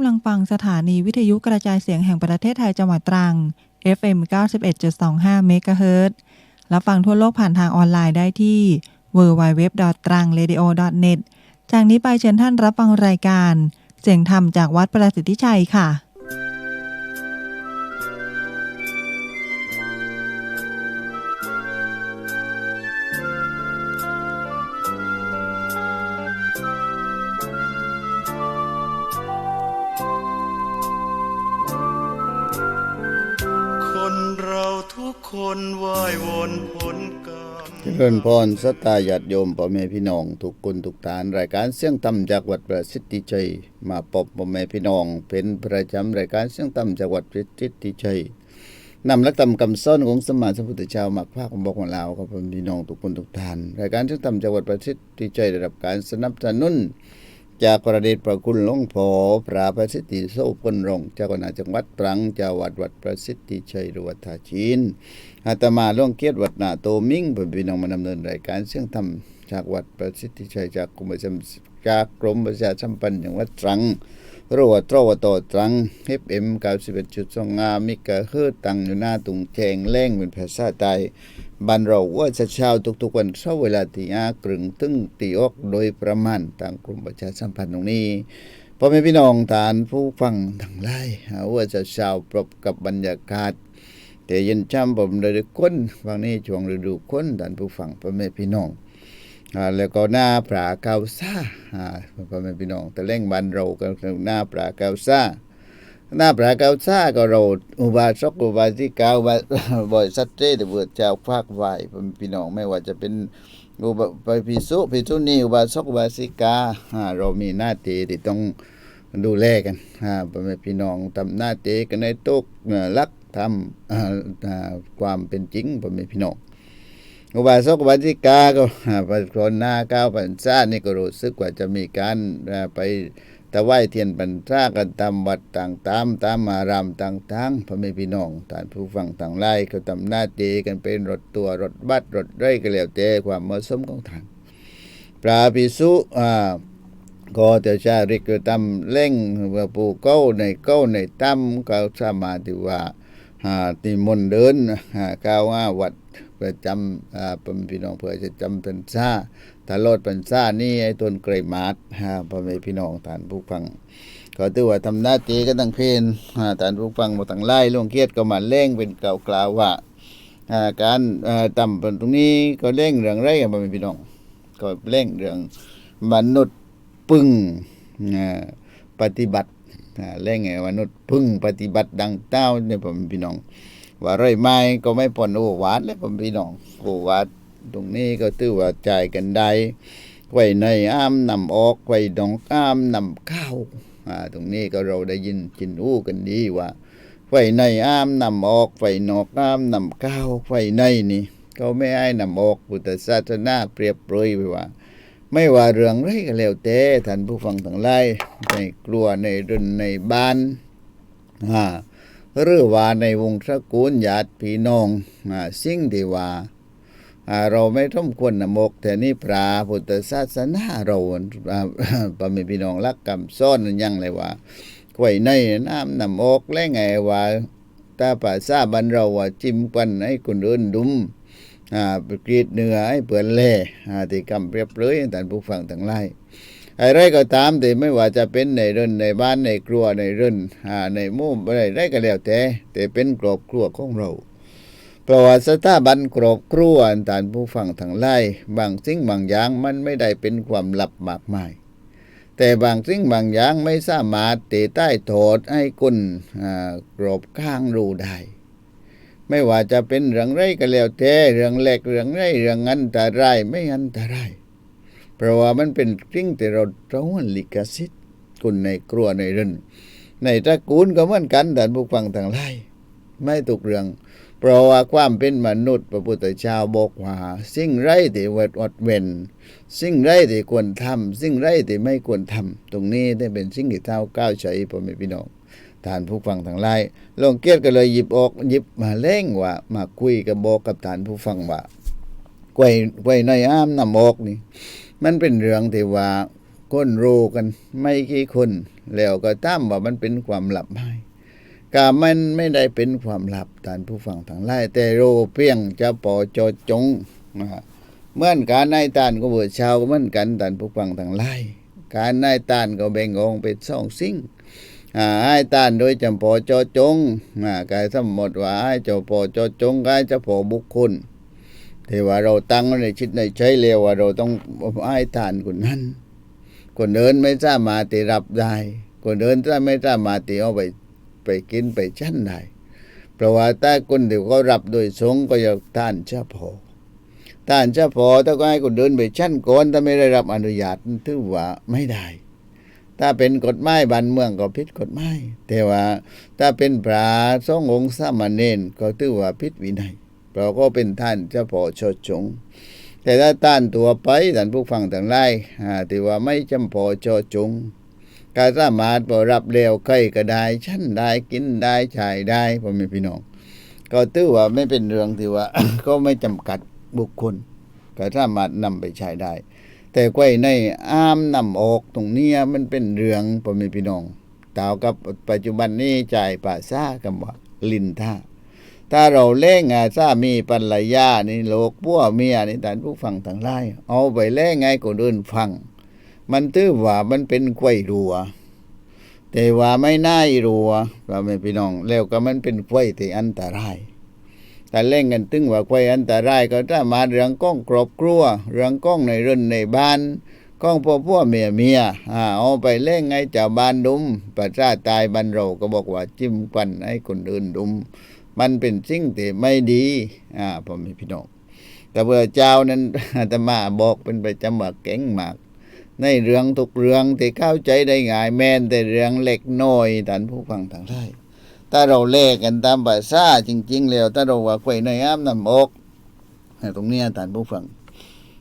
ำลังฟังสถานีวิทยุกระจายเสียงแห่งประเทศไทยจังหวัดตรัง FM 91.25เมกะเฮิรตซ์รับฟังทั่วโลกผ่านทางออนไลน์ได้ที่ www.trangradio.net จากนี้ไปเชิญท่านรับฟังรายการ เสียงธรรมจากวัดประสิทธิชัยค่ะ เจริญพรสตาญาติโยมพ่อแม่พี่น้อง ทุกคนทุกฐาน รายการเสียงธรรมจากวัดประสิทธิชัย มาพบพ่อแม่พี่น้อง เป็นประจำรายการเสียงธรรมจากวัดประสิทธิชัยนำหลักธรรมคำสอนของสมมาสัมพุทธเจ้ามาภาคของบอกของเราครับพ่อแม่พี่น้องทุกคนทุกฐาน รายการเสียงธรรมจากวัดประสิทธิชัยได้รับการสนับสนุน จากประเดชพระคุณหลวงพ่อพระประสิทธิโสพลรงค์เจ้าคณะจังหวัดตรังเจ้าวัดวัดประสิทธิชัยหรือวัดท่าจีนอาตมาหล่วงเกียรติวัดนาโตมิ่งเพื่อพี่น้องมาดำเนินรายการเสียงธรรมจากวัดประสิทธิชัยจากกรมประชาจากกรมประชาสัมพันธ์จังหวัดตรังรัวตรวตอตรังเฮฟเอ็มเก้าสิบเอ็ดจุดสองงามิกะเฮือตังอยู่หน้าตุงแจงแรงเป็นภาษาไทย บ้านเราว่าจะเช้าทุกๆวันเช้าเวลาที่อากรึงถึงตีออกโดยประมาณทางกรมประชาสัมพันธ์ตรงนี้พ่อแม่พี่น้องทานผู้ฟังทั้งหลายว่าจะเช้าพบกับบรรยากาศแต่เย็นช่ำผมฤดูค้นฟังนี้ช่วงฤดูค้นท่านผู้ฟังพ่อแม่พี่น้องแล้วก็หน้าปลาเกาซ่าพ่อแม่พี่น้องแต่เล่งบ้านเราก็คือหน้าปลาเกาซ่า หน้าปลาเกาซ่าก็เราอุบาสกอุบาสิกาอุบาบ่อยสัตเตแต่เบิดเจ้าภาคไหวพ่อแม่พี่น้องไม่ว่าจะเป็นอุบาไปพิสุพิสุนีอุบาสกอุบาสิกาเรามีหน้าที่ที่ต้องดูแลกันอ่าพ่อแม่พี่น้องทำหน้าที่กันในตุกรักทำความเป็นจริงพ่อแม่พี่น้องอุบาสกอุบาสิกาก็อ่าพระชนหน้าก้าวพรรษานี่ก็รู้สึกว่าจะมีการไป ถวายเทียนบรรษากันตามวัดต่างๆตามตามารามต่างๆพ่อแม่พี่น้องท่านผู้ฟังต่างไล่ก็ทำหน้าตีกันเป็นรถตัวรถบัสรถไร่ก็แล้วแต่ความเหมาะสมของท่านพระภิสุอ่าก็จะชาริกตำเล่งว่าปูเก้าในเก้าในตั้มก็สามารถที่ว่า ตีมนต์เดินก้าวว่าวัดเพื่อจำอ่าเป็นพี่น้องเพื่อจะจำเป็นซาถ้าโลดเป็นซานี่ไอ้ต้นไกรมาดฮะพ่อแม่พี่น้องท่านผู้ฟังก็ถือว่าทำหน้าที่กันตั้งเพลนอ่าท่านผู้ฟังมาตั้งไล่ล่วงเครียดก็มาเล่งเป็นกล่าวกล่าวว่าการต่ำเป็นตรงนี้ก็เล่งเรื่องไรกันพ่อแม่พี่น้อง ก็เล่งเรื่องมนุษย์ปึ้งปฏิบัติ แรงไงมนุษย์พึ่งปฏิบัติดังเต้าเนี่ยผมพี่น้อง ว่าไรไม่ก็ไม่ปนโอวาทและผมพี่น้องโอวาทตรงนี้ก็ถือว่าจ่ายกันได้ไว้ในอ้ามนำออกไว้ดองอ้ามนำเข้าอ่าตรงนี้ก็เราได้ยินจินอู้กันดีว่าไว้ในอ้ามนำออกไว้นอกอ้ามนำเข้าไว้ในนี่ก็ไม่ให้นำออกพุทธศาสนาเปรียบเปรยไปว่า ไม่ว่าเรื่องไรก็แล้วแต่ท่านผู้ฟังทั้งหลายในครัวในรุ่นในบ้านอ่าหรือว่าในวงตระกูลญาติพี่น้องอ่าสิ่งที่ว่าอ่าเราไม่ต้องควรนำมกแต่นี่พระพุทธศาสนาเราอ่บ่ม่พี่น้องรักกำซ้อนยังเลยว่าไว้ในน้ำนำอกและไงว่าตาภาษาบ้านเราว่าจิ้มกันให้คนอื่นดุม อ่ากรีดเนื้อให้เปื่อนเล่อ่าที่กำเรียบเลยท่านผู้ฟังทั้งหลายอะไรก็ตามแต่ไม่ว่าจะเป็นในเรือนในบ้านในครัวในเรือนอ่าในมู่อะไรได้ก็แล้วแต่แต่เป็นครอบครัวของเราเพระว่าสถาบันครอบครัวท่านผู้ฟังทั้งหลายบางสิ่งบางอย่างมันไม่ได้เป็นความลับมากมาย แต่บางสิ่งบางอย่างไม่สามารถตีใต้โทษให้คนอ่ากรอบข้างรู้ได้ ไม่ว่าจะเป็นเรื่องไรก็แล้วแต่เรื่องเล็กเรื่องไรเรื่องอันตรายไม่อันตรายเพราะว่ามันเป็นสิ่งที่เราเราหวนลิขสิทธิ์คนในครัวในเรือนในตระกูลก็เหมือนกันท่ผู้ฟังทั้งหลายไม่ตกเรื่อง เพราะว่าความเป็นมนุษย์พระพุทธเจ้าบอกว่า สิ่งไรที่วัดวัดเว้นสิ่งไรที่ควรทำสิ่งไรที่ไม่ควรทำตรงนี้ได้เป็นสิ่งที่เท้าก้าวใจพ่อแม่พี่น้อง ท่านผู้ฟังทั้งหลายหลวงเกียรติก็เลยหยิบออกหยิบมาเล่งว่า มาคุยกับบอกกับท่านผู้ฟังว่าไว้ไว้ในอ้ามน้ำออกนี่ มันเป็นเรื่องที่ว่าคนรู้กันไม่กี่คน แล้วก็ตามว่ามันเป็นความลับไหมกามันไม่ได้เป็นความลับท่านผู้ฟังทั้งหลายแต่รู้เพียงจะปอจอจงนะฮะเหมื่อนการนายตานก็เบิดชาวก็เหมือนกันท่านผู้ฟังทั้งหลายการนายตานก็แบ่งออกเป็นสองสิ่ง อ่าไอ้ต้านโดยจำพอจอจงอ่ากายสมมติว่าไอ้เจ้าพอจอจงกายเจะพอบุคคลแต่ว่าเราตั้งในชิดในใจเร็วว่าเราต้องไอ้ต้านคนนั้นคนเดินไม่สามารถรับได้คนเดินถ้าไม่สามารถเอาไปไปกินไปชั้นได้เพราะว่าถ้าคนที่เขารับโดยสงก็อยากท่านเจ้าพอท่านเจ้าพอถ้าก็ให้คนเดินไปชั้นก่อนถ้าไม่ได้รับอนุญาตถือว่าไม่ได้ ถ้าเป็นกฎหมายบ้านเมืองก็ผิดกฎหมายแต่ว่าถ้าเป็นพระสงฆ์องค์สามเณรก็ถือว่าผิดวินัยเพราะก็เป็นท่านเจ้าพ่อชดชงแต่ถ้าต้านตัวไปท่านผู้ฟังทั้งหลายอ่าที่ว่าไม่จำพอชดจงก็สามารถบรับเร็วใครก็ได้ชั้นได้กินได้ชายได้พ่อแม่พี่น้องก็ถือว่าไม่เป็นเรื่องที่ว่า ก็ไม่จำกัดบุคคลก็สามารถนำไปใช้ได้ แต่ไว้ในอ้ามนำออกตรงเนี้ยมันเป็นเรื่องพ่อแม่พี่น้องตาวกับปัจจุบันนี้จ่ายป่าซ่ากันว่าลินท่าถ้าเราเล่งอาซามีปัญญานี่โลกพัวเมียนี่ท่านผู้ฟังทั้งหลายเอาไปเล่งไงก็เดินฟัง มันตื้อว่ามันเป็นกล้วยรัว แต่ว่าไม่น่ารัวพ่อแม่พี่น้อง แล้วก็มันเป็นกล้วยที่อันตราย แต่เล่งกันตึงว่าควายอันตรายก็ถ้ามาเรื่องก้องกรอบครัว เรื่องก้องในเรือนในบ้านก้องพ่อพ่อเมียเมียอ่าเอาไปเล่งไงเจ้าบ้านดุมประชาตายบ้านเราก็บอกว่าจิ้มควันให้คนอื่นดุม มันเป็นสิ่งที่ไม่ดีอ่าพ่อแม่พี่น้องแต่เมื่อเจ้านั้นอาตมาบอกเป็นประจำว่าเก่งมาก ในเรื่องทุกเรื่องที่เข้าใจได้ง่ายแม้นแต่เรื่องเล็กน้อยท่านผู้ฟังทั้งหลาย ถ้าเราเลขกันตามภาษาจริง ๆ แล้ว ถ้าเราว่าไว้ในอ้ามน้ำอกตรงนี้ท่านผู้ฟัง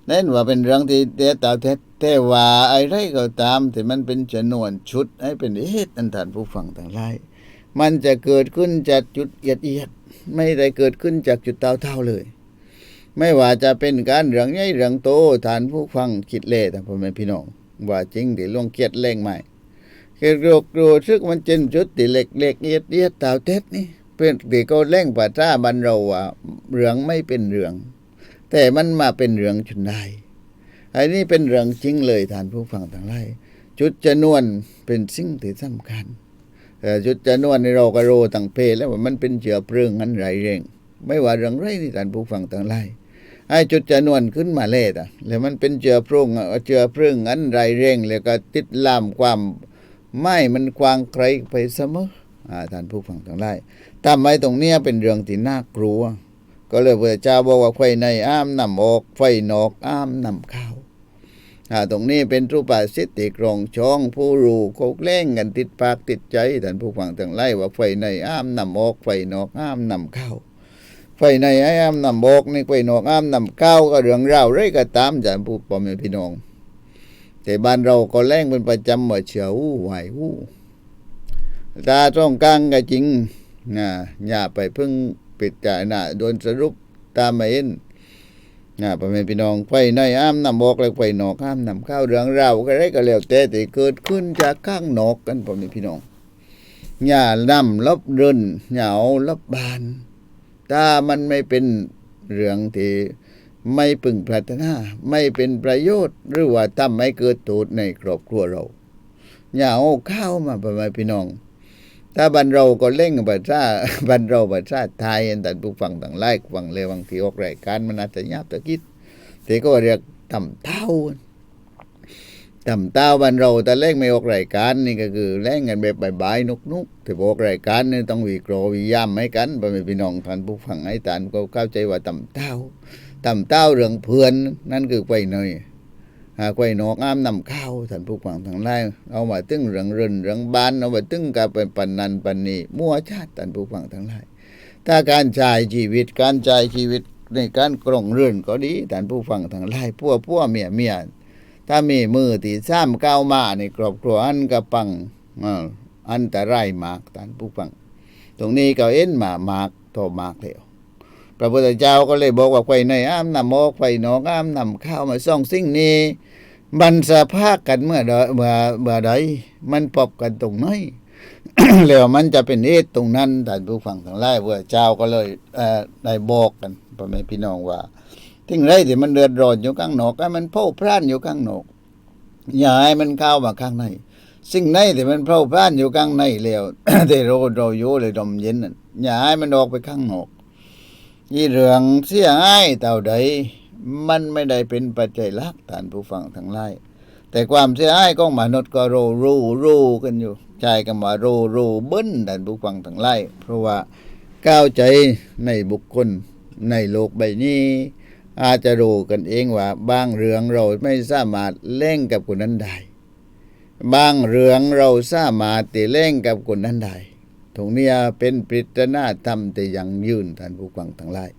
นั่นว่าเป็นเรื่องที่เดตาเทว่าอะไรก็ตามที่มันเป็นจำนวนชุด ให้เป็นเหตุอันท่านผู้ฟังทั้งหลายมันจะเกิดขึ้นจากจุดเอียดเอียดๆไม่ได้เกิดขึ้นจากจุดเท่าเท่าๆเลย ไม่ว่าจะเป็นการเรื่องใหญ่เรื่องโตท่านผู้ฟังคิดเล่แต่พ่อแม่พี่น้องว่าจริงที่ล่วงเกียดแรงใหม่ เกิดโรคโรซึกมันเจนจุดที่เล็กเล็กเอียดเอียดเต่าเท็ดนี่เป็นที่ก็เล่งป่าจ้าบันเราว่าเรื่องไม่เป็นเรื่อง แต่มันมาเป็นเรื่องจนได้ไอ้นี่เป็นเรื่องจริงเลยท่านผู้ฟังทั้งหลายจุดจำนวนเป็นสิ่งที่สำคัญแต่จุดจำนวนในเราก็รู้ตั้งเพศแล้วว่ามันเป็นเชื้อเพลิงอันไรเร่ง ไม่ว่าเรื่องไรที่ท่านผู้ฟังทั้งหลายไอ้จุดจำนวนขึ้นมาเลยอะแล้วมันเป็นเชื้อเพลิงเชื้อเพลิงอันไรเร่ง แล้วก็ติดลามความ ไม่มันกวางไกลไปเสมออ่าท่านผู้ฟังทั้งหลายทำไมตรงเนี้ยเป็นเรื่องที่น่ากลัว ก็เลยพระเจ้าบอกว่าไฟในอ้ามนำออกไฟนอกอ้ามนำเข้าอ่าตรงนี้เป็นรูปาสิทธิกรองช่องผู้รู้โคกเล่งกันติดปากติดใจท่านผู้ฟังทั้งหลายว่าไฟในอ้ามนำออกไฟนอกอ้ามนำเข้าไฟในอ้ามนำออกในไฟนอกอ้ามนำเข้าก็เรื่องราวเรื่อยก็ตามท่านผู้พ่อแม่พี่น้อง แต่บ้านเราก็แรงเป็นประจำว่าเฉียวไหวหู้ตาต้องกลางก็จริงนะอย่าไปเพิ่งปิดจ่ายน้าโดนสรุปตามมาเห็นนะพ่อแม่พี่น้องไฟในอ้ามนำบอกแล้วไฟนอกอ้ามนำข้าวเรื่องราวก็ได้ก็แล้วแต่ที่เกิดขึ้นจากข้างนอกกันพ่อแม่พี่น้องอย่านำลบเรินอย่าเอาลบบาน ถ้ามันไม่เป็นเรื่องที่ ไม่พึงปรารถนาไม่เป็นประโยชน์ หรือว่าทำให้เกิดโทษในครอบครัวเรา อย่าเอาข้าวมาประมาพี่น้อง ถ้าบันเราก็เล่งภาษาบันเราภาษาไทยอันแต่ผู้ฟังต่างไล่ฟังเลยบางทีออกรายการมันอาจจะยาบตะกิดแต่ก็เรียกต่ำเต้าต่ำเต้าบันเราแต่เล่งไม่ออกรายการนี่ก็คือเล่งกันแบบบายๆนุกๆแต่พอออกรายการนี่ต้องวิเครวิยามให้กันประมาพี่น้องท่านผู้ฟังให้ตานก็เข้าใจว่าต่ำเต้า ต่ำเต้าเรื่องเพื่อนนั่นคือไกวเนยหาไกวนอกอ้ามนำข้าวท่านผู้ฟังทั้งหลายเอามาตึงเรื่องเรินเรื่องบานเอามาตึงกับเป็นปันนันปันนีมั่วชาติท่านผู้ฟังทั้งหลายถ้าการจ่ายชีวิตการจ่ายชีวิตในการกรองเรือนก็ดีท่านผู้ฟังทั้งหลายพวกพวเมียเมียถ้ามีมือที่ซ้ำก้าวมาในครอบครัวอันกระปังอันตรายมากท่านผู้ฟัง ตรงนี้ก็เอ็นมามากโทมากแล้ว พระพุทธเจ้าก็เลยบอกว่าไฟในอ้ามนำมอกไฟนอกอ้ามนำข้าวมาส่องสิ่งนี้มันสภาคกันเมื่อใดเมื่อเมื่อใดมันปบกันตรงไหนแล้วมันจะเป็นเอตตรงนั้นท่านผู้ฟังทั้งหลายเว่าเจ้าก็เลยเอ่อได้บอกกันพ่อแม่พี่น้องว่าทิ้งไรที่มันเดือดร้อนอยู่ข้างนอกให้มันเผาพร่านอยู่ข้างนอกอย่าให้มันเข้ามาข้างในสิ่งไหนที่มันเผาพร่านอยู่ข้างในแล้วแต่เราเราอยู่เลยดมเย็นนั่นอย่าให้มันออกไปข้างนอก ยี่เรื่องเสียหายเต่าใด มันไม่ได้เป็นปัจจัยหลักท่านผู้ฟังทั้งหลายแต่ความเสียหายของมนุษย์ก็รู้รู้รู้กันอยู่ใช่กันว่ารู้รู้เบิ้นท่านผู้ฟังทั้งหลายเพราะว่าก้าวใจในบุคคลในโลกใบนี้ อาจจะรู้กันเองว่าบางเรื่องเราไม่สามารถเล่งกับคนนั้นได้บางเรื่องเราสามารถติเล่งกับคนนั้นได้ ตรงเนี้ยเป็นปริศนาธรรมแต่ยังยืนท่านผู้ฟังทั้งหลาย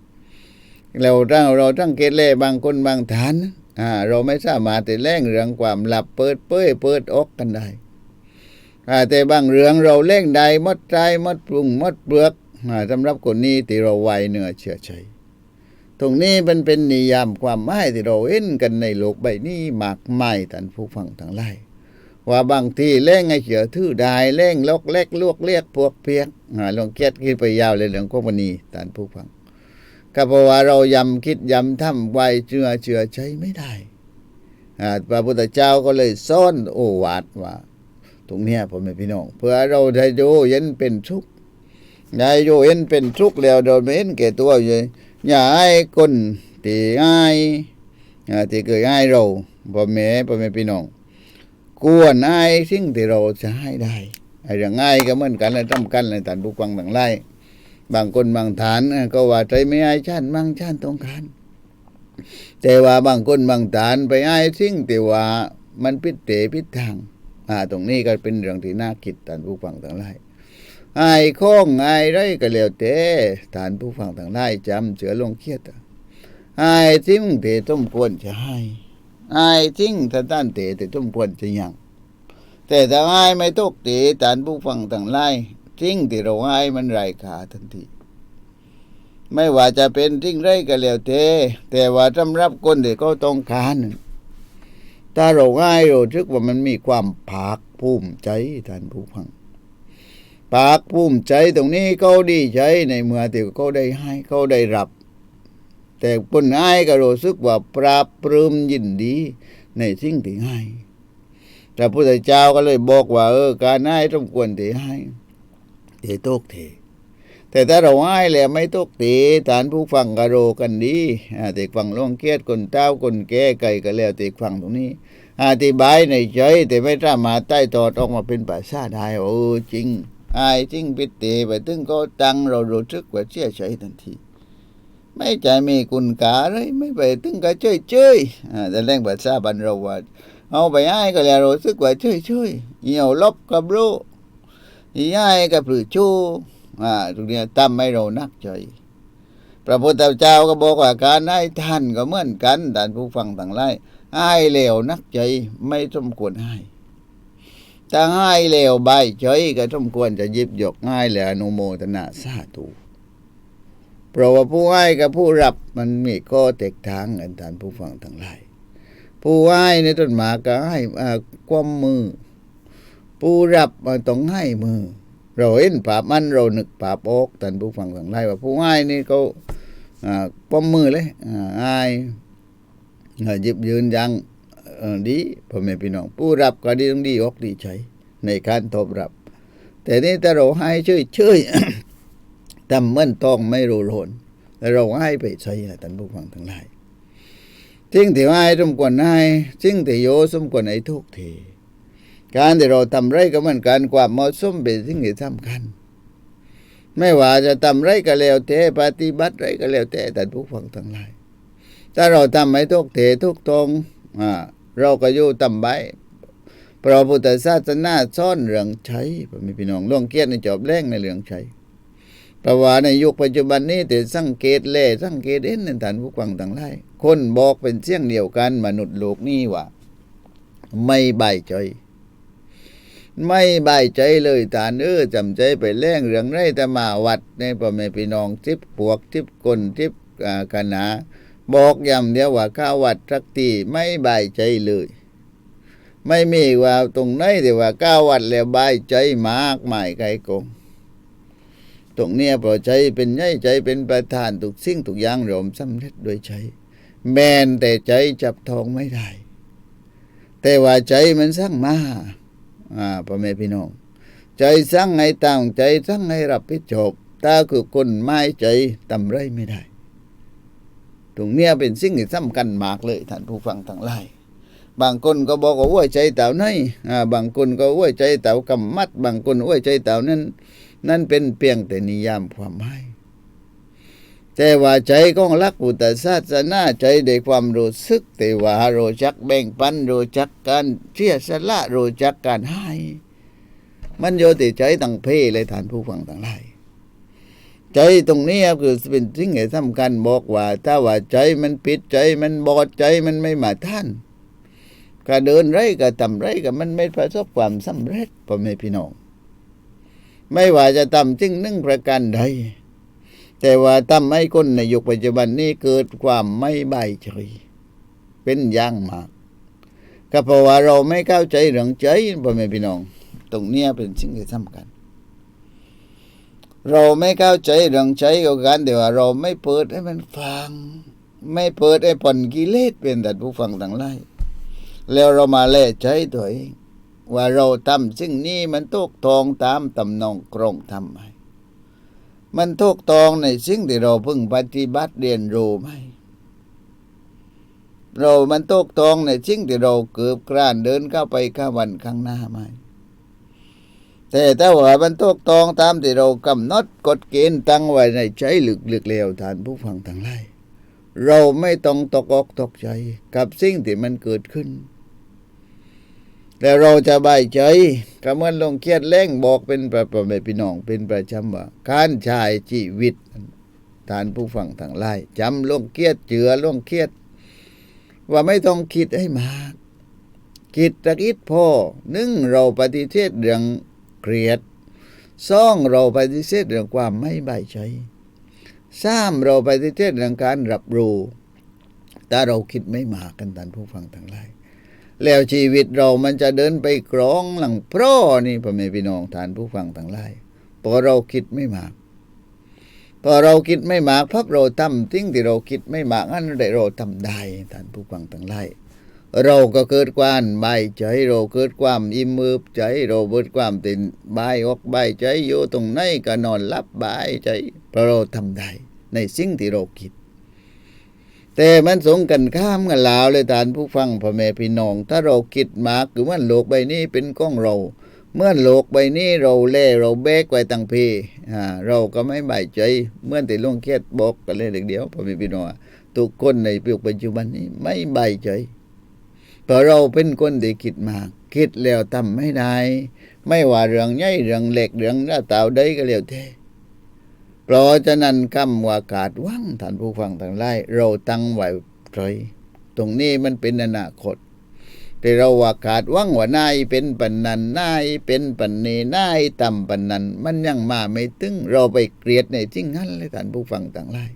เราเราเราตั้งเกตเล่บางคนบางฐานอ่าเราไม่สามารถติเล่งเรื่องความหลับเปิดเผยเปิดอกกันได้แต่บางเรื่องเราเล่งได้หมดใจมดปรุงมดเปลือกสำหรับคนนี้ที่เราไวเหนือเชื่อใจตรงนี้มันเป็นนิยามความหมายที่เราเห็นกันในโลกใบนี้มากมายท่านผู้ฟังทั้งหลาย ว่าบางทีเล่งให้เชื่อถือได้เล่งลกเล็กลวกเรียกพวกเพียกอ่าลองเกียดคิดไปยาวเลยเรื่องพวกวันนี้ท่านผู้ฟังก็เพราะว่าเรายำคิดยำทำไวเชื่อเชื่อใช้ไม่ได้อาพระพุทธเจ้าก็เลยซ่อนโอวาทว่า ตรงเนี้ยผมเป็นพี่น้อง เพื่อเราได้โยเย็นเป็นทุกข์ได้โยเย็นเป็นทุกข์แล้วเราไม่เห็นแก่ตัวเลยอย่าให้คนที่ง่ายอ่าที่เคยง่ายเราพ่อแม่พ่อแม่พี่น้อง กวนอายสิ่งที่เราจะให้ได้ไอ้เรื่องง่ายก็เหมือนกันและจำกันเลยท่านผู้ฟังต่างไล่บางคนบางฐานก็ว่าใจไม่อายชาติบางชาติต้องการแต่ว่าบางคนบางฐานไปอายสิ่งที่ว่ามันพิเตพิทางอ่าตรงนี้ก็เป็นเรื่องที่น่าคิดท่านผู้ฟังต่างไล่อายข้องอายไรก็แล้วแต่ท่านผู้ฟังต่างไล่จำเสือลงเครียดอายสิ่งที่ต้องควรจะให้ ไอายทิ้งท่านท่านเตะแต่ทุ่มควรจะยังแต่ถ้าไอายไม่ตกเตะท่านผู้ฟังต่างไล่ทิ้งที่เราไอายมันไร้ค่าทันทีไม่ว่าจะเป็นทิ้งไรก็แล้วเตแต่ว่าสำหรับคนที่เขาต้องการถ้าเราอายเราทึกว่ามันมีความภาคภูมิใจท่านผู้ฟังภาคภูมิใจตรงนี้เขาดีใจในเมื่อที่เขาได้ให้เขาได้รับ แต่คนให้ก็รู้สึกว่าปราบปรื้มยินดี ในสิ่งที่ให้พระพุทธเจ้าก็เลยบอกว่า เออ การให้ต้องควรที่ให้เทตกเทแต่ถ้าเราให้แล้วไม่ตกเทฐานผู้ฟังก็รู้กันดีอาแต่ฟังล่วงเกียดคนเต้าคนแก่ไก่ก็แล้วแต่ฟังตรงนี้อธิบายในใจแต่ไม่สามารถใต้ตอดออกมาเป็นภาษาได้โอ้จริงอายจริงปิดเตไปถึงก็ตังเรารู้สึกว่าเชื่อใจทันที ไม่ใจมีคุณกาเลยไม่ไปถึงก็เฉยเฉยๆอ่าแต่แรงภาษาบันเราว่าเอาไปให้ก็แล้วรู้สึกว่าเฉยเฉยๆเหี่ยวลบกับรู้อีให้กับผือชูอ่าตรงเนี้ยตั้มให้เรานักใจพระพุทธเจ้าก็บอกว่าการให้ท่านก็เหมือนกันท่านผู้ฟังต่างไล่ให้เลวนักใจไม่สมควรให้ถ้าให้เลวใบใจก็สมควรจะยิบยกให้แล้วอนุโมทนาสาธุ เพราะว่าผู้ให้กับผู้รับมันมีข้อแตกต่างกันท่านผู้ฟังทั้งหลาย ผู้ให้ในต้นหมากก็ให้ความมือ ผู้รับมันต้องให้มือ เราเห็นภาพมันเรานึกภาพออกท่านผู้ฟังทั้งหลายว่าผู้ให้นี่เขาความมือเลยให้หยิบยืนยังดีพ่อแม่พี่น้อง ผู้รับก็ดีต้องดีออกดีใจในการตอบรับ แต่นี่ถ้าเราให้ช่วยช่วย ทำเมื่อนต้องไม่รู้โลนแล้วเราให้ไปใช้นะท่านผู้ฟังทั้งหลายสิ่งที่ให้สมควรให้สิ่งที่โยสมควรให้ทุกทีการที่เราทำไรก็เหมือนกันความเหมาะสมเป็นสิ่งที่สำคัญไม่ว่าจะทำไรก็แล้วแต่ปฏิบัติไรก็แล้วแต่ท่านผู้ฟังทั้งหลายถ้าเราทำไม่ทุกเถทุกตรงอ่าเราก็อยู่ทำไว้พระพุทธศาสนาซ่อนเรื่องใช้พ่อแม่พี่น้องล่วงเกียรติในจอบแรงในเรื่องใช้ เพราะว่าในยุคปัจจุบันนี้แต่สังเกตแลสังเกตเห็นในฐานผู้ฟังต่างหลายคนบอกเป็นเสียงเดียวกันมนุษย์โลกนี้ว่า ไม่ใบายใจไม่ใบายใจเลยฐานเออจำใจไปแล้งเรื่องไรแต่มาวัดในพ่อแม่พี่น้องทิพพวกทิพคนทิพอ่าบอกย้ำเดียวว่าข้าวัดสักทีไม่ใบายใจเลย ไม่มีว่าตรงไหนที่ว่าก้าวัดแล้วบายใจมากหมายไกลกง ตรงเนี้ยเพราะใจเป็นใหญ่ใจเป็นประธานทุกสิ่งทุกอย่างรวมสำเร็จโดยใจแมนแต่ใจจับทองไม่ได้ แต่ว่าใจมันสร้างมาอ่าพ่อแม่พี่น้อง ใจสร้างให้ตั้งใจสร้างให้รับผิดชอบถ้าคือคนไม่ใจทำไรไม่ได้ ตรงเนี้ยเป็นสิ่งที่สำคัญมากเลยท่านผู้ฟังทั้งหลายบางคนก็บอกว่าหัวใจเต่าไหนอ่าบางคนก็หัวใจเต่ากำมัด บางคนหัวใจเต่านั้น นั่นเป็นเพียงแต่นิยามความหมายแต่ว่าใจของรักพุทธศาสนาใจในความรู้สึก แต่ว่ารู้จักแบ่งปันรู้จักการเสียสละรู้จักการให้มันโยติใจตั้งเพเลยท่านผู้ฟังทั้งหลายใจตรงนี้คือเป็นสิ่งที่สำคัญบอกว่า ถ้าว่าใจมันปิดใจมันบอดใจมันไม่มาท่านก็เดินไรก็ทำไรก็มันไม่ประสบความสำเร็จพ่อแม่พี่น้อง ไม่ว่าจะทำสิ่งนึ่งประการใด แต่ว่าทำให้คนในยุคปัจจุบันนี้เกิดความไม่ใบายใจเป็นอย่างมากก็เพราะว่าเราไม่เข้าใจเรื่องใจพ่อแม่พี่น้อง ตรงเนี้ยเป็นสิ่งที่สำคัญเราไม่เข้าใจเรื่องใจกับกันแต่ว่าเราไม่เปิดให้มันฟัง ไม่เปิดให้ผ่อนกิเลสเป็นแต่ผู้ฟังทั้งหลายแล้วเรามาแล่ใจตัวเอง ว่าเราทำสิ่งนี้มันถูกตองตามตำนองกรงทำไหมมันถูกตองในสิ่งที่เราเพิ่งปฏิบัติเรียนรู้ไหมเรามันถูกตองในสิ่งที่เราเกือบกล้านเดินเข้าไปข้าวันข้างหน้าไหมแต่ถ้าว่ามันถูกตองตามที่เรากำหนดกฎเกณฑ์ตั้งไว้ในใจลึกๆแล้วฐานผู้ฟังทั้งหลายเราไม่ต้องตกอกตกใจกับสิ่งที่มันเกิดขึ้น แต่เราจะบายใจก็เมื่อลงเคียดเล่งบอกเป็นประประเมพี่น้องเป็นประจำว่าการชายชีวิตฐานผู้ฟังทั้งหลายจำลงเคียดเจือลงเคียด ว่าไม่ต้องคิดให้มากคิดตะกิดพ่อหนึ่งเราปฏิเสธเรื่องเกลียดสองเราปฏิเสธเรื่องความไม่ใบใจสามเราปฏิเสธเรื่องการรับรู้ถ้าเราคิดไม่มากกันท่านผู้ฟังทั้งหลาย แล้วชีวิตเรามันจะเดินไปกรองหลังพราะนี่พ่อแม่พี่น้องทานผู้ฟังทั้งหลายพอเราคิดไม่มากพอเราคิดไม่มากพับเราทำสิ่งที่เราคิดไม่มากอันใดเราทำได้ท่านผู้ฟังทั้งหลายเราก็เกิดความบายใจเราเกิดความอิ่มมืบใจเราเกิดความตื่นบายอกบายใจอยู่ตรงไหนก็นอนหลับบายใจเพราะเราทำได้ในสิ่งที่เราคิด แต่มันสงกันข้ามกันลาวเลยท่านผู้ฟังพ่อแม่พี่น้อง ถ้าเราคิดมากคือมันโลกใบนี้เป็นของเราเมื่อโลกใบนี้เราเล่เราแบกไว้ตั้งเพอ่าเราก็ไม่บายใจเมื่อแต่ลงเคียดบอกกันเลยเดียวพ่อแม่พี่น้องทุกคนในยุคปัจจุบันนี้ไม่บายใจเพราะเราเป็นคนที่คิดมาก คิดแล้วทำไม่ได้ ไม่ว่าเรื่องใหญ่เรื่องเล็กเรื่องหน้าตาใดก็แล้วแต่ เพราะฉะนั้นคำว่าขาดว่างท่านผู้ฟังทั้งหลายเราตั้งไว้ไยตรงนี้มันเป็นอนาคต แต่เราว่าขาดว่างว่านายเป็นปันนันนายเป็นปันนีนายต่ำปันนันมันยังมาไม่ถึงเราไปเกลียดในจริงนั้นเลยท่านผู้ฟังทั้งหลาย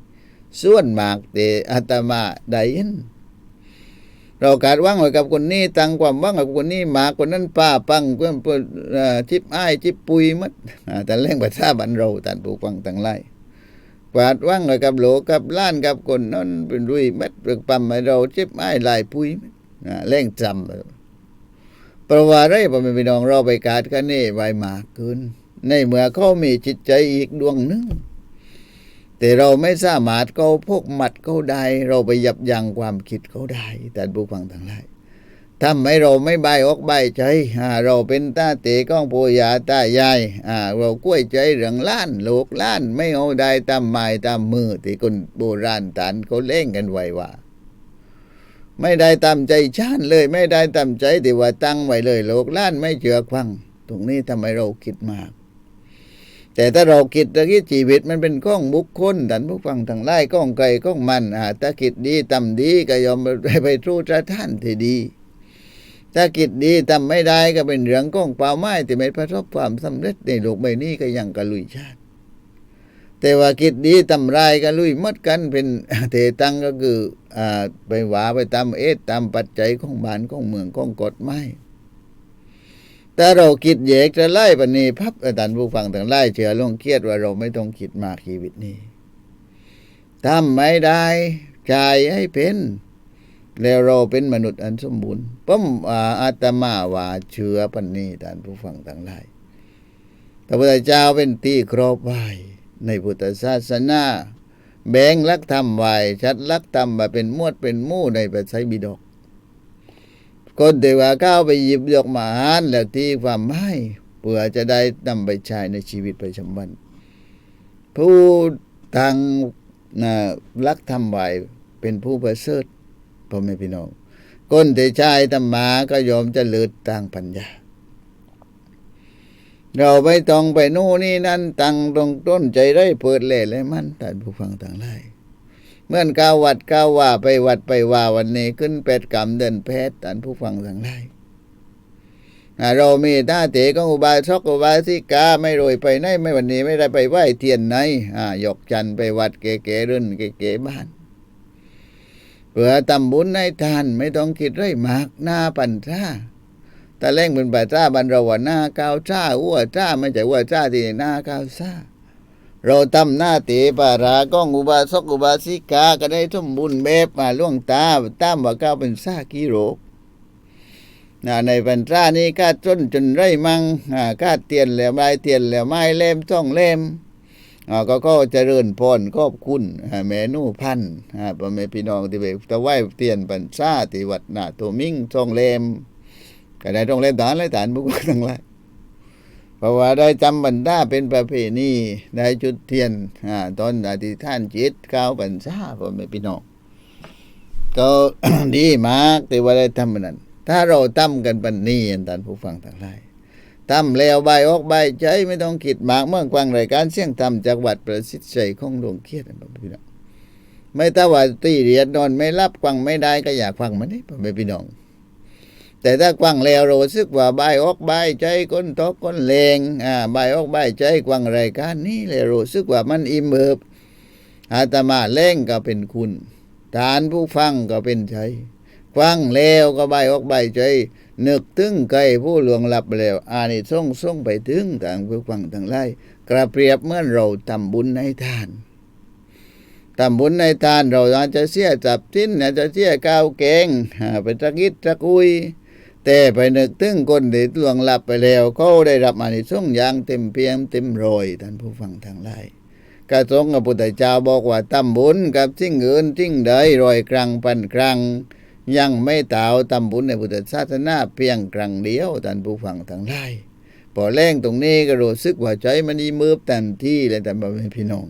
ส่วนมากแต่อาตมาได้ยิน เราขาดว่างไว้กับคนนี้ตังความว่างกับคนนี้หมาคนนั้นป้าปังเพื่อนเพื่อนจิบอ้ายจิบปุยมัดแต่เล่งภาษาบันเราท่านผู้ฟังทั้งหลายกวาดว่างไว้กับโหลกับล้านกับคนนั้นเป็นรุยมัดเปลือกปั๊มให้เราจิบอ้ายลายปุยมัดเล่งจำเพระว่าไรพ่อแม่พี่น้องเราไปกาดกันนี่ไว้มากเกินในเมื่อเขามีจิตใจอีกดวงหนึ่ง แต่เราไม่สามารถเขาพกหมัดเขาได้ เราไปยับยั้งความคิดเขาได้แต่ผู้ฟังทั้งหลายทำให้เราไม่ใบายอกใบใจเราเป็นตาเตะก้องปูยาตายายอ่เรากล้วยใจเรื่องล้านโลกล้าน ไม่เอาได้ตามไม้ตามมือที่คนโบราณตานเขาเล่งกันไว้ว่า ไม่ได้ตามใจชานเลย ไม่ได้ตามใจที่ว่าตั้งไว้เลย โลกล้านไม่เจือควัง ตรงนี้ทำให้เราคิดมาก แต่ถ้าเราคิดตะกี้ชีวิตมันเป็นข้องบุคคลท่านผู้ฟังทั้งหลายข้องไกลข้องมันอ่าถ้าคิดดีทำดีก็ยอมไปไปทูตท่านที่ดี ถ้าคิดดีทำไม่ได้ก็เป็นเรื่องข้องเปล่าไม้ที่ไม่ประสบความสำเร็จในโลกใบนี้ก็ยังกระลุยชาติ แต่ว่าคิดดีทำร้ายก็ลุยหมดกันเป็นเทตังก็คืออ่าไปหวาไปตามเอสตามปัจจัยของบ้านของเมืองของกฎหมาย แต่เราคิดแยกจะไล่ปนีพับอาจารย์ผู้ฟังทั้งไล่เชื่อลงเครียดว่าเราไม่ต้องคิดมากชีวิตนี้ทำไม่ได้ใจให้เป็นแล้วเราเป็นมนุษย์อันสมบูรณ์ผมอ่าอาตมาว่าเชื่อปันนี้ท่านผู้ฟังทั้งหลายพระพุทธเจ้าเป็นที่ครอบไว้ในพุทธศาสนาแบ่งลักธรรมไว้ชัดลักธรรมมาเป็นมวดเป็นมู่ในพระไตรปิฎ กคนเทว่าก้าไปหยิบยกมาอ่านแล้วที่ความหมายเพื่อจะได้นำไปใช้ในชีวิตประจำวัน ผู้ทางนะลักธรรมไว้เป็นผู้ประเสริฐพ่อแม่พี่น้องก้นที่ใช้ธรรมาก็ยอมจะเลิดทางปัญญา เราไม่ต้องไปนู่นนี่นั่นตั้งตรงต้นใจได้เปิดเล่เลยมันท่ผู้ฟังต่างหลาย เมื่อนก้าววัดก้าวว่าไปวัดไปว่าวันนี้ขึ้นแปดกรรมเดินแพทย์ท่านผู้ฟังต่างหลายอ่าเรามีท่าเตะของอุบาสกอุบาสิกาไม่โรยไปไหนไม่วันนี้ไม่ได้ไปไหว้เทียนไหนอ่ายกจันไปวัดเก๋ๆรื่นเก๋ๆบ้านเพื่อทำบุญในทานไม่ต้องคิดไรมากหน้าปันท่าแต่แรงเป็นปันท่าบันเราว่าหน้าก้าวจ้าอ้วจ้าไม่ใช่อ้วจ้าที่หน้าก้าวซ่า เราทำหน้าเตปาราก้องอุบาสกอุบาสิกาก็ได้สมบุญแบบมาล่วงตาตามว่าก้าวเป็นซากิโรนะในปันท่านี้ก้าจนจนไรมังอ่าก้าเตียนแล้วไม้เตียนแล้วไม้เล่มจ้องเล่มอ่าก็ก็เจริญพรขอบคุณแม่นู่พันอ่าพ่อแม่พี่น้องที่ไปตะไหวเตียนปัญชาที่วัดหน้าตัวมิ่งทองเลมก็ได้ทองเลมฐานและฐานบุกทั้งหลาย ราะว่าได้จำบรรดาเป็นประเพณีได้จุดเทียนอตอนอธิษฐานจิตก้าวปัญชาพ่อแม่พี่น้องก็ดีมากแต่ว่าได้ทำมันนั้น ถ้าเราทำกันปันนี้ท่านผู้ฟังทั้งหลายทำแล้วใบออกใบใจไม่ต้องคิดมากเมื่อกวางรายการเสี่ยงทำจากวัดประสิทธิ์ชัยของหลวงเคียดนะพี่น้องไม่ถ้าว่าตีเรียนนอนไม่รับกวางไม่ได้ก็อยากฟังมันนี่พ่อแม่พี่น้อง แต่ถ้ากวางแล้วรู้สึกว่าใบออกใบใจก้นตอกก้นเลงอ่าใบออกใบใจกวางรายการนี้เลยรู้สึกว่ามันอิ่มเอิบอาตมาเล่งก็เป็นคุณฐานผู้ฟังก็เป็นใจกวางแล้วก็ใบออกใบใจนึกถึงไกลผู้หลวงหลับแล้วอานิสงส์ส่งไปถึงต่างผู้ฟังทั้งหลายกระเปรียบเมื่อเราทำบุญในทานทำบุญในทานเราอาจจะเสียจับทิ้นอาจจะเสียก้าวเก่งไปตะกิดตะกุย แต่ไปนึกถึงคนที่หลวงหลับไปแล้วเขาได้รับอานิสงส์อย่างเต็มเพียงเต็มรอยท่านผู้ฟังทั้งหลายกระทรงพระพุทธเจ้าบอกว่าทำบุญกับสิ่งอื่นสิ่งใดรอยครั้งพันครั้งยังไม่ตาวทำบุญในพุทธศาสนาเพียงครั้งเดียวท่านผู้ฟังทั้งหลายพอแรงตรงนี้ก็รู้สึกว่าใจมันดีมืบทันที่เลยแต่พ่อแม่พี่น้อง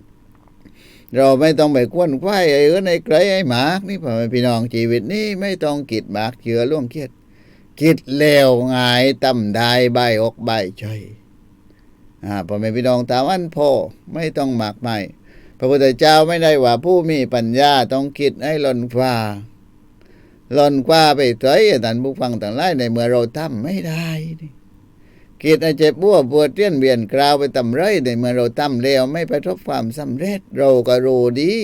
เราไม่ต้องไปควนควายไอ้เอิ้นไอ้ไกรไอ้หมากนี่พ่อแม่พี่น้องชีวิตนี้ไม่ต้องกิดหมากเชือล่วงเครียด คิดแล้วหงายต่ำได้ใบอกใบใจอ่าพ่อแม่พี่น้องตามอันพ่อไม่ต้องหมากไม่พระพุทธเจ้าไม่ได้ว่าผู้มีปัญญาต้องคิดให้หล่นฟ้าหล่นกว่าไปเถยท่านผู้ฟังต่างหลายในเมื่อเราทำไม่ได้คิดให้เจ็บบัวปวดเตี้ยนเวียนกราวไปทำไรในเมื่อเราทำแล้วไม่ประสบความสำเร็จเราก็รู้ดี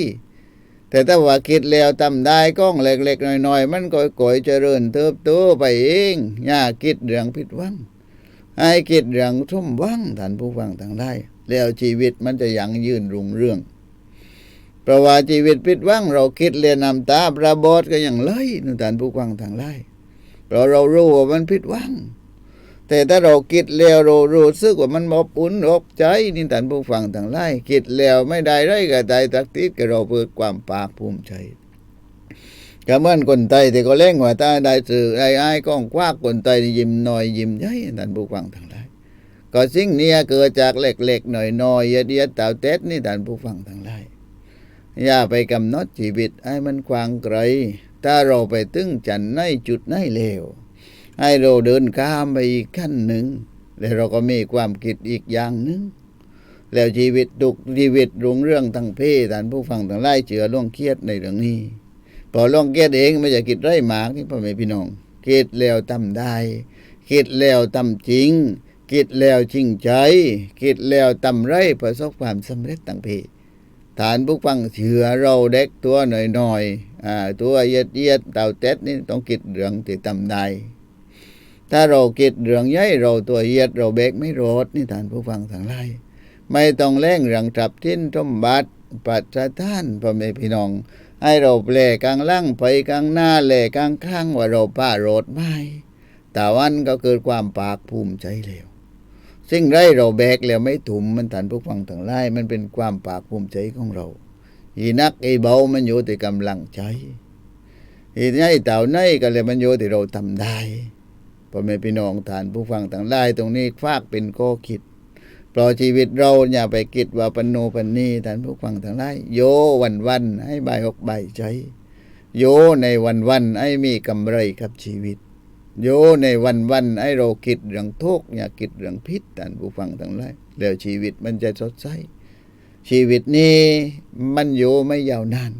แต่ถ้าว่าคิดแล้วทำได้ก้องเล็กๆน้อยๆ มันก็ก่อยๆเจริญเติบโตไปเองอย่าคิดเรื่องผิดหวังให้คิดเรื่องสมวังท่านผู้ฟังต่างหลายแล้วชีวิตมันจะยังยืนรุ่งเรืองเพราะว่าชีวิตผิดหวังเราคิดเรียนนำตาประบอดก็อย่างเลยนุท่านผู้ฟังทางไล่เพราะเรารู้ว่ามันผิดหวัง แต่ถ้าเราคิดแล้วเรารู้สึกว่ามันอบอุ่นอบใจนี่ท่านผู้ฟังทางไล่คิดแล้วไม่ได้ไรก็ได้ตักติดกับเราเพื่อความปากภูมิใจก็เหมือนคนไทยที่ก็เล่งว่าถ้าได้สื่อไอ้ไอ้ก้องคว้าคนไทยยิ้มหน่อยยิ้มใหญ่ท่านผู้ฟังทางไล่ก็สิ่งเนี้เกิดจากเล็กๆหน่อยๆอยๆเดียดๆเต่าเต็ดนี่ท่านผู้ฟังทางไล่อย่าไปกำหนดชีวิตให้มันกวางไกลถ้าเราไปตึงจันในจุดในเลว ให้เราเดินข้ามไปอีกขั้นหนึ่ง แล้วเราก็มีความคิดอีกอย่างหนึ่งแล้วชีวิตดุกชีวิตรุงเรื่องทั้งเพศท่านผู้ฟังทั้งไล่เจือล่วงเครียดในเรื่องนี้พอล่วงเครียดเองไม่จะคิดไร้หมากนี่พ่อแม่พี่น้องคิดแล้วทำได้คิดแล้วทำจริงคิดแล้วจริงใจคิดแล้วทำไรประสบความสำเร็จทั้งเพศฐานผู้ฟังเชื่อเราเด็กตัวหน่อยๆอ่าตัวเยียดเยียดเต่าเต็ดนี่ต้องคิดเรื่องที่ทำได้ ถ้าเราคิดเรื่องใหญ่เราตัวเหยียดเราเบรกไม่รอดนี่ท่านผู้ฟังทั้งหลายไม่ต้องแล่งรื่องจับทิ้นสมบัตปัจจท่านพ่อแม่พี่น้อง ให้เราแปลกลางล่างไปกลางหน้าแหลกลางข้างว่าเราป้าโรดไม่แต่วันก็เกิดความปากภูมิใจแล้วสิ่งไรเราแบกแล้วไม่ถุมมันฐานผู้ฟังทั้งหลายมันเป็นความปากภูมิใจของเรา อีนักไอเบามันอยู่ที่กำลังใจอีนี่เต่าในก็เลยมันอยู่ที่เราทำได้ พ่อแม่พี่น้องฐานผู้ฟังทั้งหลายตรงนี้ฟากเป็นข้อคิดเพราะชีวิตเราอย่าไปคิดว่าปนโนปนนีท่านผู้ฟังทั้งหลายโยวันวันให้บายอกบายใจโยในวันวันให้มีกำไรกับชีวิต โยในวันวันให้เราคิดเรื่องทุกข์อย่าคิดเรื่องพิษท่านผู้ฟังทั้งหลายแล้วชีวิตมันจะสดใสชีวิตนี้มันอยู่ไม่ยาวนาน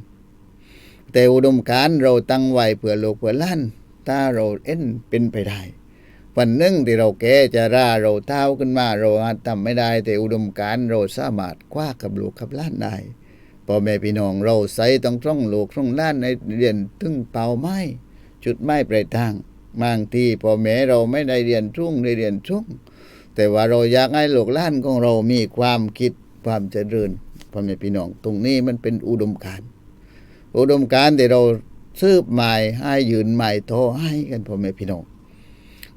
แต่อุดมการณ์เราตั้งไว้เพื่อโลกเพื่อล้านถ้าเราเอ็นเป็นไปได้ วันหนึ่งที่เราแก่จะร่าเราเท้าขึ้นมา เราอาจทำไม่ได้ แต่อุดมการณ์เราสามารถคว้ากับลูกกับล้านได้พ่อแม่พี่น้องเราใส่ต้องท่องลูกท่องล้านในเรียนถึงเป่าไม้จุดไม้ปลายทางบางทีพ่อแม่เราไม่ได้เรียนทุ่งได้เรียนทุ่งแต่ว่าเราอยากให้ลูกล้านของเรามีความคิดความเจริญพ่อแม่พี่น้องตรงนี้มันเป็นอุดมการณ์อุดมการณ์ที่เราซื้อหมายให้ยืนหมายโทรให้กันพ่อแม่พี่น้อง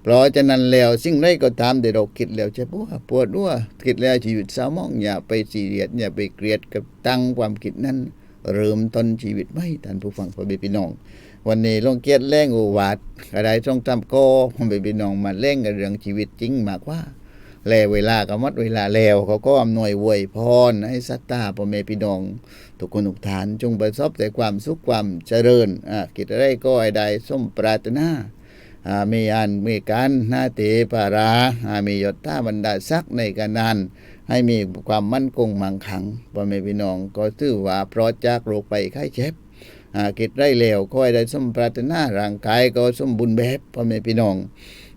เพราะฉะนั้นแล้วสิ่งใดก็ตามที่เราคิดแล้วจะปวดปวดหัวคิดแล้วชีวิตเศร้าหมองอย่าไปซีเรียสอย่าไปเกลียดกับตั้งความคิดนั้น เริ่มต้นชีวิตไม่ท่านผู้ฟังพ่อแม่พี่น้อง วันนี้ลงเกียรติแรงอุวาดอะไรต้องจำก็พ่อแม่พี่น้องมาเล่งกับเรื่องชีวิตจริงมากว่าแล้วเวลาก็หมดเวลาแล้วเขาก็อำนวยวยพรให้สัตตาพ่อแม่พี่น้อง ทุกคนทุกฐานจงประสบแต่ความสุขความเจริญอ่ากิจอะไรก็ให้ได้สมปรารถนา มีอันมีการหน้าติปาราอามียศท่าบรรดาศักในการนานให้มีความมั่นคงมั่งคั่งพ่อแม่พี่น้องก็ถือว่าปลอดจากโรคไปไข้เจ็บอากิจไรเลวค่อยได้สมปรารถนาร่างกายก็สมบูรณ์แบบพ่อแม่พี่น้อง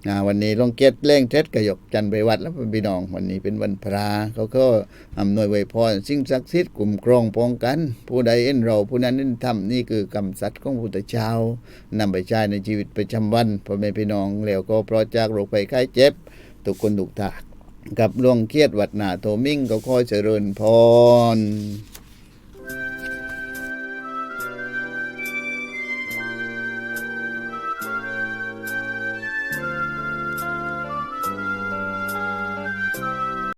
อ่าวันนี้ลองเก็ดเล่งเท็ดกระยกจันทร์ไปวัดแล้วพี่น้อง วันนี้เป็นวันพระเขาก็อำนวยไวยพรสิ่งศักดิ์สิทธิ์กลุ่มกรองป้องกัน ผู้ใดเอ็นเราผู้นั้นเอ็นทำนี่คือกรรมสัตว์ของพุทธเจ้านำไปใช้ในชีวิตประจำวันพ่อแม่พี่น้องแล้วก็ปลอดจากโรคภัยไข้เจ็บทุกคนทุกทางกับหลวงเครียดวัดหนาโทมิ่งก็คอยเจริญพร